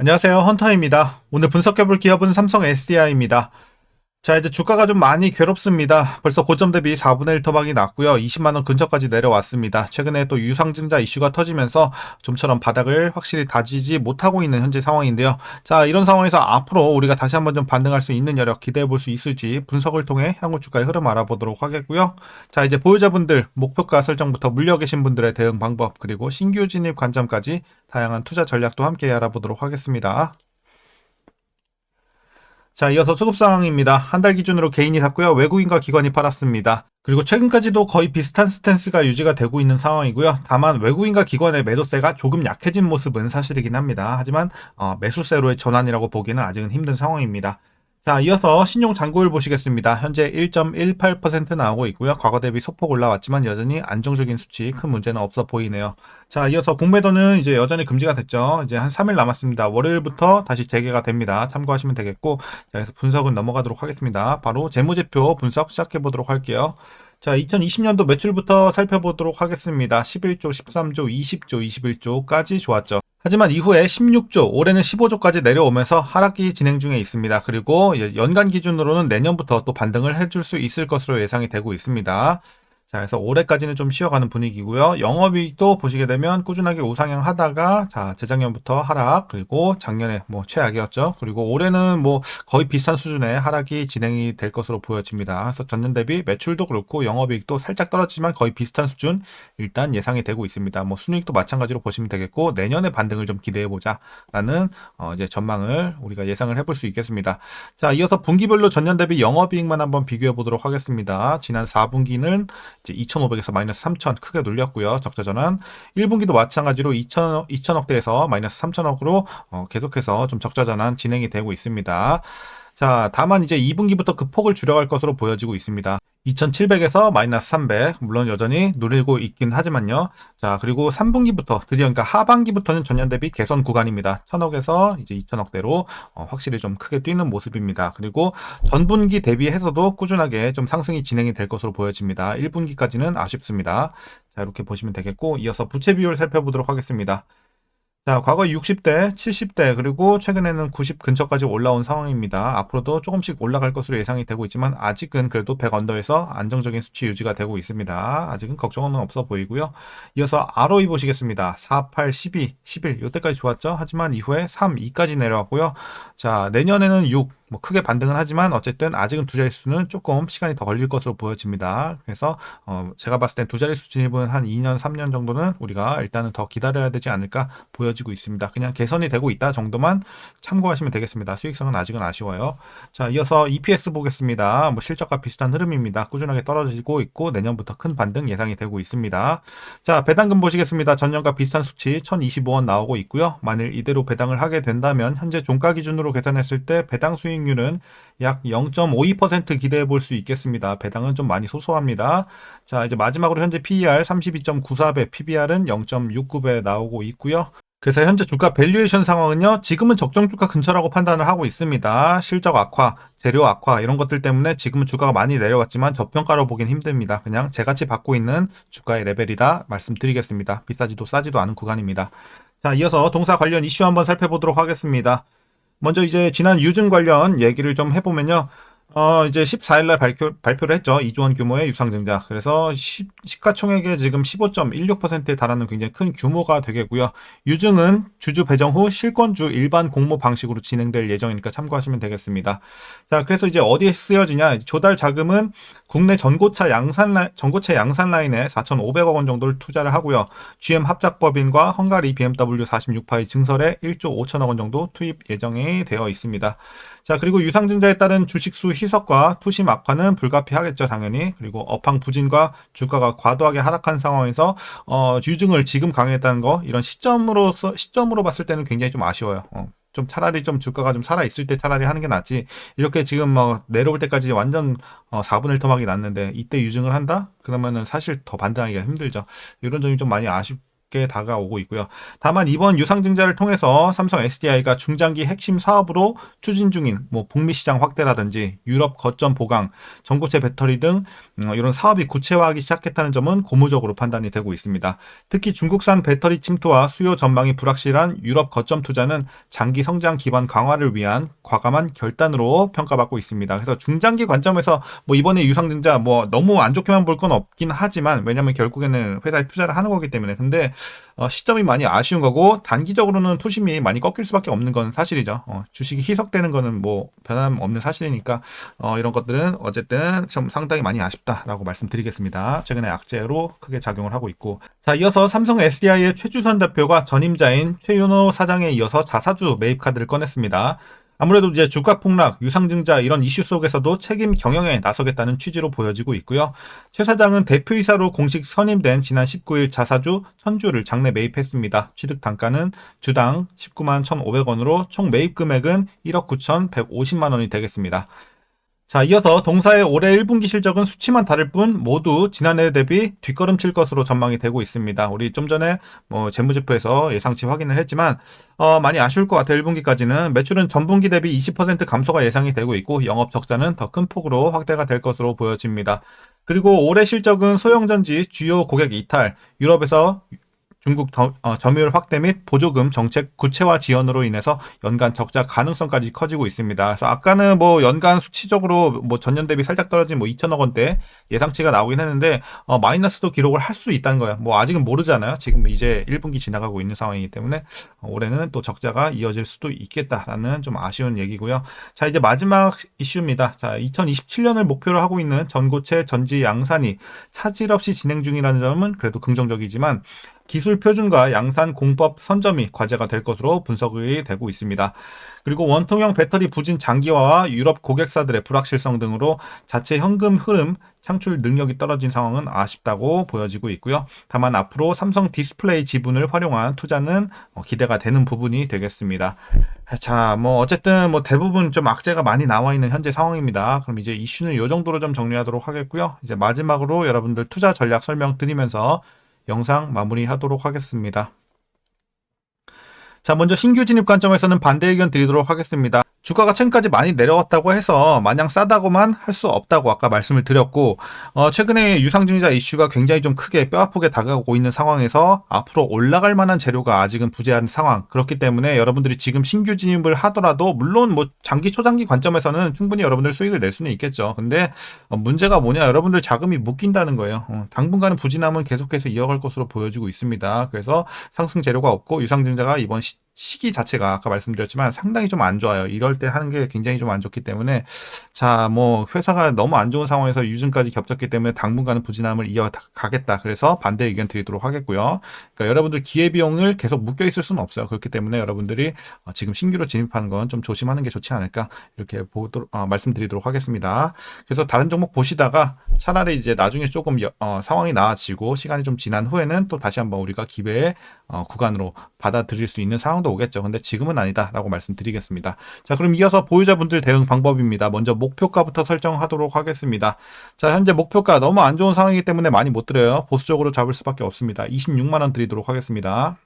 안녕하세요. 헌터입니다. 오늘 분석해볼 기업은 삼성 SDI입니다. 자, 이제 주가가 좀 많이 괴롭습니다. 벌써 고점 대비 4분의 1 토막이 났고요. 20만원 근처까지 내려왔습니다. 최근에 또 유상증자 이슈가 터지면서 좀처럼 바닥을 확실히 다지지 못하고 있는 현재 상황인데요. 자, 이런 상황에서 앞으로 우리가 다시 한번 좀 반등할 수 있는 여력 기대해 볼 수 있을지 분석을 통해 향후 주가의 흐름 알아보도록 하겠고요. 자, 이제 보유자분들 목표가 설정부터 물려 계신 분들의 대응 방법 그리고 신규 진입 관점까지 다양한 투자 전략도 함께 알아보도록 하겠습니다. 자, 이어서 수급 상황입니다. 한 달 기준으로 개인이 샀고요. 외국인과 기관이 팔았습니다. 그리고 최근까지도 거의 비슷한 스탠스가 유지가 되고 있는 상황이고요. 다만 외국인과 기관의 매도세가 조금 약해진 모습은 사실이긴 합니다. 하지만 어, 매수세로의 전환이라고 보기는 아직은 힘든 상황입니다. 자, 이어서 신용 잔고율 보시겠습니다. 현재 1.18% 나오고 있고요. 과거 대비 소폭 올라왔지만 여전히 안정적인 수치 큰 문제는 없어 보이네요. 자, 이어서 공매도는 이제 여전히 금지가 됐죠. 이제 한 3일 남았습니다. 월요일부터 다시 재개가 됩니다. 참고하시면 되겠고, 자, 그래서 분석은 넘어가도록 하겠습니다. 바로 재무제표 분석 시작해 보도록 할게요. 자, 2020년도 매출부터 살펴보도록 하겠습니다. 11조, 13조, 20조, 21조까지 좋았죠. 하지만 이후에 16조, 올해는 15조까지 내려오면서 하락기 진행 중에 있습니다. 그리고 연간 기준으로는 내년부터 또 반등을 해줄 수 있을 것으로 예상이 되고 있습니다. 자, 그래서 올해까지는 좀 쉬어가는 분위기고요. 영업이익도 보시게 되면 꾸준하게 우상향 하다가 자, 재작년부터 하락, 그리고 작년에 뭐 최악이었죠. 그리고 올해는 뭐 거의 비슷한 수준의 하락이 진행이 될 것으로 보여집니다. 그래서 전년 대비 매출도 그렇고 영업이익도 살짝 떨어지만 거의 비슷한 수준 일단 예상이 되고 있습니다. 뭐 순이익도 마찬가지로 보시면 되겠고 내년에 반등을 좀 기대해 보자라는 어, 이제 전망을 우리가 예상을 해볼 수 있겠습니다. 자, 이어서 분기별로 전년 대비 영업이익만 한번 비교해 보도록 하겠습니다. 지난 4분기는 이제 2,500에서 마이너스 3,000 크게 눌렸고요. 적자 전환. 1분기도 마찬가지로 2,000, 2,000억대에서 마이너스 3,000억으로 어, 계속해서 좀 적자 전환 진행이 되고 있습니다. 자, 다만 이제 2분기부터 그 폭을 줄여갈 것으로 보여지고 있습니다. 2700에서 마이너스 300 물론 여전히 누리고 있긴 하지만요. 자 그리고 3분기부터 드디어 그러니까 하반기부터는 전년 대비 개선 구간입니다. 1000억에서 이제 2000억대로 어, 확실히 좀 크게 뛰는 모습입니다. 그리고 전분기 대비해서도 꾸준하게 좀 상승이 진행이 될 것으로 보여집니다. 1분기까지는 아쉽습니다. 자 이렇게 보시면 되겠고 이어서 부채 비율 살펴보도록 하겠습니다. 자, 과거 60대, 70대, 그리고 최근에는 90 근처까지 올라온 상황입니다. 앞으로도 조금씩 올라갈 것으로 예상이 되고 있지만 아직은 그래도 100 언더에서 안정적인 수치 유지가 되고 있습니다. 아직은 걱정은 없어 보이고요. 이어서 ROE 보시겠습니다. 4, 8, 12, 11 이때까지 좋았죠. 하지만 이후에 3, 2까지 내려왔고요. 자, 내년에는 6, 뭐 크게 반등은 하지만 어쨌든 아직은 두 자릿수는 조금 시간이 더 걸릴 것으로 보여집니다. 그래서 어 제가 봤을 땐 두 자릿수 진입은 한 2년, 3년 정도는 우리가 일단은 더 기다려야 되지 않을까 보여지고 있습니다. 그냥 개선이 되고 있다 정도만 참고하시면 되겠습니다. 수익성은 아직은 아쉬워요. 자, 이어서 EPS 보겠습니다. 뭐 실적과 비슷한 흐름입니다. 꾸준하게 떨어지고 있고 내년부터 큰 반등 예상이 되고 있습니다. 자, 배당금 보시겠습니다. 전년과 비슷한 수치 1025원 나오고 있고요. 만일 이대로 배당을 하게 된다면 현재 종가 기준으로 계산했을 때 배당 수익 수익률은 약 0.52% 기대해 볼 수 있겠습니다. 배당은 좀 많이 소소합니다. 자, 이제 마지막으로 현재 PER 32.94배, PBR은 0.69배 나오고 있고요. 그래서 현재 주가 밸류에이션 상황은요, 지금은 적정 주가 근처라고 판단을 하고 있습니다. 실적 악화, 재료 악화, 이런 것들 때문에 지금은 주가가 많이 내려왔지만 저평가로 보긴 힘듭니다. 그냥 제같이 받고 있는 주가의 레벨이다 말씀드리겠습니다. 비싸지도 싸지도 않은 구간입니다. 자, 이어서 동사 관련 이슈 한번 살펴보도록 하겠습니다. 먼저 이제 지난 유증 관련 얘기를 좀 해보면요. 어, 이제 14일날 발표, 발표를 했죠. 2조 원 규모의 유상증자. 그래서 시, 시가총액의 지금 15.16%에 달하는 굉장히 큰 규모가 되겠고요. 유증은 주주 배정 후 실권주 일반 공모 방식으로 진행될 예정이니까 참고하시면 되겠습니다. 자, 그래서 이제 어디에 쓰여지냐. 조달 자금은 국내 전고차 양산 라인, 전고체 양산 라인에 4,500억 원 정도를 투자를 하고요. GM 합작법인과 헝가리 BMW 46파의 증설에 1조 5천억 원 정도 투입 예정이 되어 있습니다. 자, 그리고 유상증자에 따른 주식수 희석과 투심 악화는 불가피하겠죠, 당연히. 그리고 업황 부진과 주가가 과도하게 하락한 상황에서 어, 유증을 지금 강했다는 거 이런 시점으로서 시점으로 봤을 때는 굉장히 좀 아쉬워요. 어. 좀 차라리 좀 주가가 좀 살아 있을 때 차라리 하는 게 낫지. 이렇게 지금 뭐 내려올 때까지 완전 어 4분의 1 토막이 났는데 이때 유증을 한다? 그러면은 사실 더 반등하기가 힘들죠. 이런 점이 좀 많이 아쉽 게 다가오고 있고요. 다만 이번 유상증자를 통해서 삼성 SDI가 중장기 핵심 사업으로 추진 중인 뭐 북미 시장 확대라든지 유럽 거점 보강, 전고체 배터리 등 음, 이런 사업이 구체화하기 시작했다는 점은 고무적으로 판단이 되고 있습니다. 특히 중국산 배터리 침투와 수요 전망이 불확실한 유럽 거점 투자는 장기 성장 기반 강화를 위한 과감한 결단으로 평가받고 있습니다. 그래서 중장기 관점에서 뭐 이번에 유상증자 뭐 너무 안 좋게만 볼 건 없긴 하지만 왜냐면 결국에는 회사에 투자를 하는 거기 때문에 근데 어, 시점이 많이 아쉬운 거고 단기적으로는 투심이 많이 꺾일 수밖에 없는 건 사실이죠. 어, 주식이 희석되는 거는 뭐 변함 없는 사실이니까 어, 이런 것들은 어쨌든 좀 상당히 많이 아쉽다라고 말씀드리겠습니다. 최근에 악재로 크게 작용을 하고 있고 자 이어서 삼성 SDI의 최주선 대표가 전임자인 최윤호 사장에 이어서 자사주 매입 카드를 꺼냈습니다. 아무래도 이제 주가 폭락, 유상증자 이런 이슈 속에서도 책임 경영에 나서겠다는 취지로 보여지고 있고요. 최 사장은 대표이사로 공식 선임된 지난 19일 자사주 천주를 장내 매입했습니다. 취득 단가는 주당 19만 1,500원으로 총 매입 금액은 1억 9,150만 원이 되겠습니다. 자, 이어서 동사의 올해 1분기 실적은 수치만 다를 뿐 모두 지난해 대비 뒷걸음칠 것으로 전망이 되고 있습니다. 우리 좀 전에 뭐 재무제표에서 예상치 확인을 했지만 어, 많이 아쉬울 것 같아요. 1분기까지는 매출은 전분기 대비 20% 감소가 예상이 되고 있고 영업 적자는 더 큰 폭으로 확대가 될 것으로 보여집니다. 그리고 올해 실적은 소형전지 주요 고객 이탈, 유럽에서 중국 점, 어, 점유율 확대 및 보조금 정책 구체화 지연으로 인해서 연간 적자 가능성까지 커지고 있습니다. 그래서 아까는 뭐 연간 수치적으로 뭐 전년 대비 살짝 떨어진 뭐 2천억 원대 예상치가 나오긴 했는데 어, 마이너스도 기록을 할 수 있다는 거예요. 뭐 아직은 모르잖아요. 지금 이제 1분기 지나가고 있는 상황이기 때문에 어, 올해는 또 적자가 이어질 수도 있겠다라는 좀 아쉬운 얘기고요. 자 이제 마지막 이슈입니다. 자 2027년을 목표로 하고 있는 전고체 전지 양산이 차질 없이 진행 중이라는 점은 그래도 긍정적이지만 기술 표준과 양산 공법 선점이 과제가 될 것으로 분석이 되고 있습니다. 그리고 원통형 배터리 부진 장기화와 유럽 고객사들의 불확실성 등으로 자체 현금 흐름 창출 능력이 떨어진 상황은 아쉽다고 보여지고 있고요. 다만 앞으로 삼성 디스플레이 지분을 활용한 투자는 어, 기대가 되는 부분이 되겠습니다. 자, 뭐 어쨌든 뭐 대부분 좀 악재가 많이 나와 있는 현재 상황입니다. 그럼 이제 이슈는 이 정도로 좀 정리하도록 하겠고요. 이제 마지막으로 여러분들 투자 전략 설명 드리면서 영상 마무리하도록 하겠습니다. 자, 먼저 신규 진입 관점에서는 반대 의견 드리도록 하겠습니다. 주가가 최근까지 많이 내려왔다고 해서 마냥 싸다고만 할 수 없다고 아까 말씀을 드렸고 어, 최근에 유상증자 이슈가 굉장히 좀 크게 뼈아프게 다가오고 있는 상황에서 앞으로 올라갈 만한 재료가 아직은 부재한 상황. 그렇기 때문에 여러분들이 지금 신규 진입을 하더라도 물론 뭐 장기 초장기 관점에서는 충분히 여러분들 수익을 낼 수는 있겠죠. 근데 어, 문제가 뭐냐? 여러분들 자금이 묶인다는 거예요. 어, 당분간은 부진함은 계속해서 이어갈 것으로 보여지고 있습니다. 그래서 상승 재료가 없고 유상증자가 이번 시, 시기 자체가 아까 말씀드렸지만 상당히 좀 안 좋아요. 이럴 때 하는 게 굉장히 좀 안 좋기 때문에 자, 뭐 회사가 너무 안 좋은 상황에서 유증까지 겹쳤기 때문에 당분간은 부진함을 이어가겠다. 그래서 반대 의견 드리도록 하겠고요. 그러니까 여러분들 기회 비용을 계속 묶여 있을 수는 없어요. 그렇기 때문에 여러분들이 어, 지금 신규로 진입하는 건 좀 조심하는 게 좋지 않을까 이렇게 보도록 어, 말씀드리도록 하겠습니다. 그래서 다른 종목 보시다가 차라리 이제 나중에 조금 여, 어, 상황이 나아지고 시간이 좀 지난 후에는 또 다시 한번 우리가 기회의 어, 구간으로 받아들일 수 있는 상황도 오겠죠. 근데 지금은 아니다라고 말씀드리겠습니다. 자, 그럼 이어서 보유자분들 대응 방법입니다. 먼저 목표가부터 설정하도록 하겠습니다. 자, 현재 목표가 너무 안 좋은 상황이기 때문에 많이 못 드려요. 보수적으로 잡을 수밖에 없습니다. 26만 원 드리도록 하겠습니다.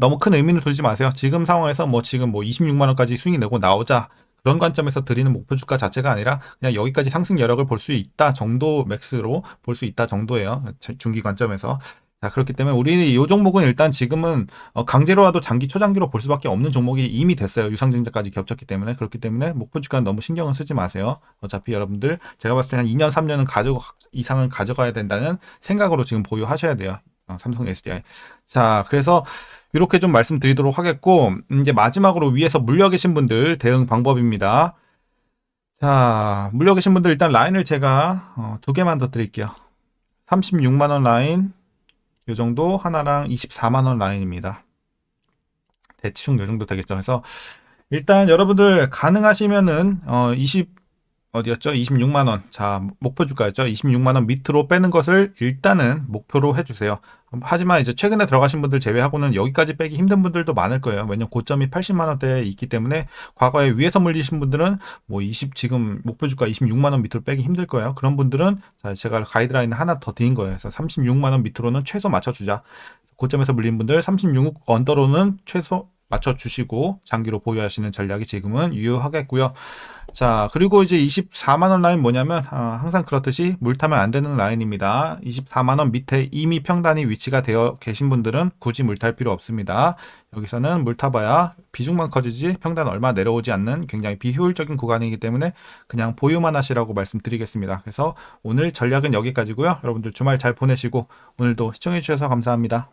너무 큰 의미를 두지 마세요. 지금 상황에서 뭐 지금 뭐 26만 원까지 수익 내고 나오자 그런 관점에서 드리는 목표 주가 자체가 아니라 그냥 여기까지 상승 여력을 볼 수 있다 정도 맥스로 볼 수 있다 정도예요. 중기 관점에서. 자, 그렇기 때문에 우리 이 종목은 일단 지금은 어, 강제로라도 장기 초장기로 볼 수밖에 없는 종목이 이미 됐어요. 유상증자까지 겹쳤기 때문에 그렇기 때문에 목표 주가는 너무 신경을 쓰지 마세요. 어차피 여러분들 제가 봤을 때 한 2년 3년은 가져 이상은 가져가야 된다는 생각으로 지금 보유하셔야 돼요. 어, 삼성 SDI. 자, 그래서 이렇게 좀 말씀드리도록 하겠고 이제 마지막으로 위에서 물려 계신 분들 대응 방법입니다. 자, 물려 계신 분들 일단 라인을 제가 어, 두 개만 더 드릴게요. 36만 원 라인 요 정도 하나랑 24만 원 라인입니다. 대충 요 정도 되겠죠. 그래서 일단 여러분들 가능하시면은 어 20 어디였죠? 26만 원. 자, 목표 주가였죠? 26만 원 밑으로 빼는 것을 일단은 목표로 해 주세요. 하지만 이제 최근에 들어가신 분들 제외하고는 여기까지 빼기 힘든 분들도 많을 거예요. 왜냐면 고점이 80만 원대에 있기 때문에 과거에 위에서 물리신 분들은 뭐 20 지금 목표 주가 26만 원 밑으로 빼기 힘들 거예요. 그런 분들은 제가 가이드라인 하나 더 드린 거예요. 그래서 36만 원 밑으로는 최소 맞춰 주자. 고점에서 물린 분들 36 언더로는 최소 맞춰주시고 장기로 보유하시는 전략이 지금은 유효하겠고요. 자, 그리고 이제 24만원 라인 뭐냐면, 아, 항상 그렇듯이 물 타면 안 되는 라인입니다. 24만원 밑에 이미 평단이 위치가 되어 계신 분들은 굳이 물 탈 필요 없습니다. 여기서는 물 타봐야 비중만 커지지 평단 얼마 내려오지 않는 굉장히 비효율적인 구간이기 때문에 그냥 보유만 하시라고 말씀드리겠습니다. 그래서 오늘 전략은 여기까지고요. 여러분들 주말 잘 보내시고 오늘도 시청해주셔서 감사합니다.